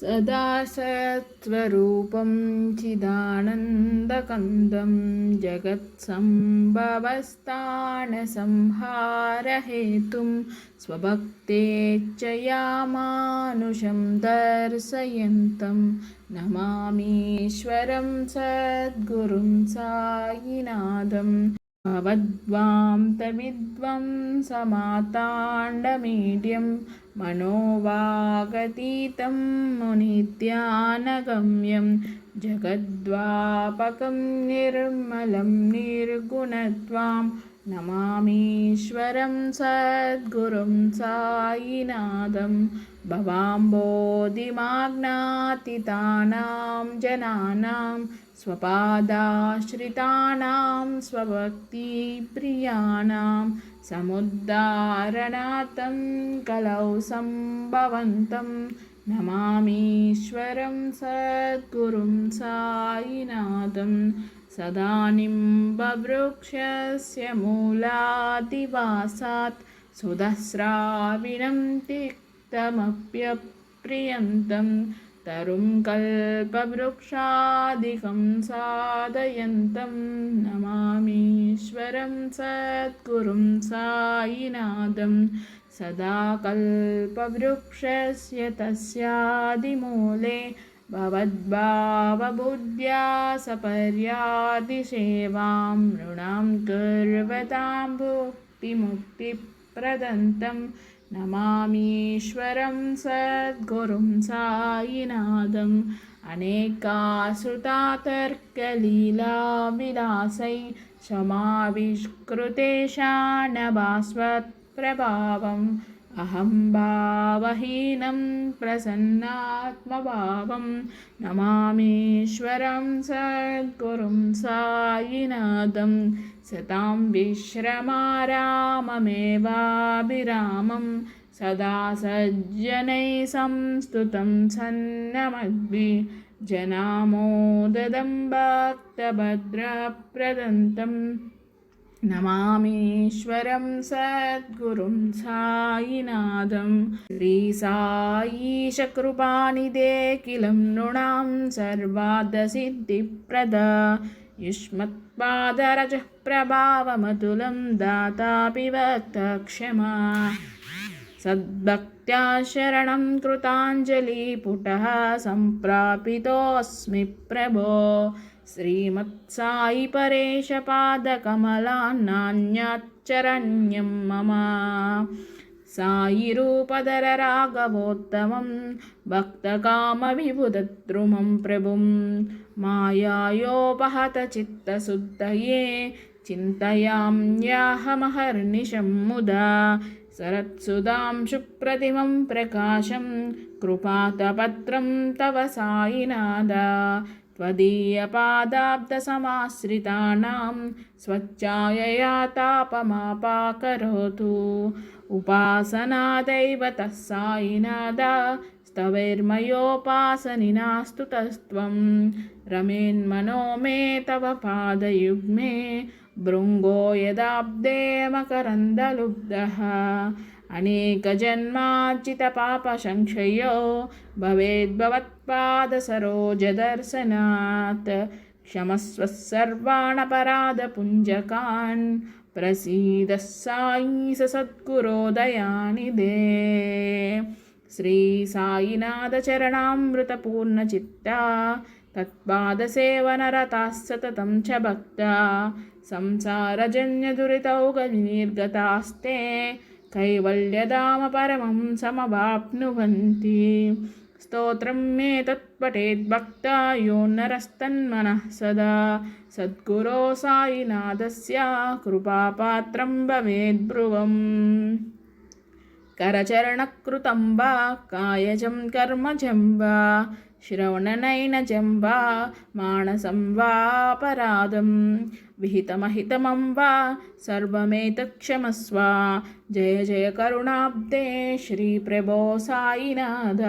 सदा सत्स्वरूपं चिदानन्दकन्दं जगत्सम्भवस्थानसंहारहेतुं स्वभक्तेच्छयामानुषं दर्शयन्तं नमामीश्वरं सद्गुरुं सायिनाथम् भवद्वां समाताण्डमीड्यं मनोवागतीतं मुनित्यानगम्यं जगद्वापकं निर्मलं निर्गुणत्वां नमामीश्वरं सद्गुरुं सायिनाथं भवाम्बोधिमाज्ञातितानां जनानां स्वपादाश्रितानां स्वभक्तिप्रियाणां समुद्धारणार्थं कलौ सम्भवन्तं नमामीश्वरं सद्गुरुं सायिनाथं सदा निम्बवृक्षस्य मूलादिवासात् सुधस्राविणं तिक्तमप्यप्रियन्तम् तरुं कल्पवृक्षादिकं साधयन्तं नमामीश्वरं सद्गुरुं सायिनाथं सदा कल्पवृक्षस्य तस्यादिमूले भवद्भावबुद्ध्या सपर्यादिसेवां नृणां कुर्वतां भुक्तिमुक्तिप्रदन्तम् नमामीश्वरं सद्गुरुं सायिनाथम् अनेकासुतातर्कलीलाविलासै समाविष्कृतेशानभास्वत्प्रभावम् अहं भावहीनं प्रसन्नात्मभावं नमामीश्वरं सद्गुरुं सायिनाथं सतां विश्रमाराममेवाभिरामं सदा सज्जनैः संस्तुतं सन्नमद्भि जनामोददं भक्तभद्रप्रदन्तम् नमामीश्वरं सद्गुरुं सायिनाथं श्रीसायीशकृपानिदे किलं नृणां सर्वादसिद्धिप्रद युष्मत्पादरजः प्रभावमतुलं दातापि वक्तक्षमा सद्भक्त्या शरणं कृताञ्जलिपुटः सम्प्रापितोऽस्मि प्रभो। श्रीमत्सायि परेशपादकमलान्नान्याच्चरण्यं मम सायिरूपधरराघवोत्तमं भक्तकामविबुधद्रुमं प्रभुं मायायोपहतचित्तशुद्धये चिन्तयाम्याहमहर्निशं मुदा शरत्सुधां सुप्रतिमं प्रकाशं कृपातपत्रं तव सायिनाद त्वदीयपादाब्दसमाश्रितानां स्वच्छायया तापमापाकरोतु उपासनादैवतः सायिनाद स्तवैर्मयोपासनिनास्तु तस्त्वं। रमेन्मनो मे तव पादयुग्मे भृङ्गो यदाब्दे मकरन्दलुब्धः अनेकजन्मार्जितपापसंक्षयो भवेद्भवत्पादसरोजदर्शनात्। क्षमस्व सर्वाणपराधपुञ्जकान् प्रसीदः सायी स सद्गुरोदयानिदे श्रीसायिनाथचरणामृतपूर्णचित्ता तत्पादसेवनरताः सततं च भक्ता संसारजन्यदुरितौगनिर्गतास्ते कैवल्यधाम परमं समवाप्नुवन्ति स्तोत्रं मे तत्पठेद्भक्ता స్తోత్రం మే తత్పఠేద్భక్త నరస్తన్మన సదా. సద్గురో సాయినాథస్య కృపాపాత్రం భవేద్భ్రువం కరచరణకృతంబా కాయజం కర్మజంబా శ్రవణనైన జంబా మానసం వాపరాధం విహితమహితమం వా సర్వమేతక్షమస్వ జయ జయ కరుణాబ్దే శ్రీప్రభో సాయినాథ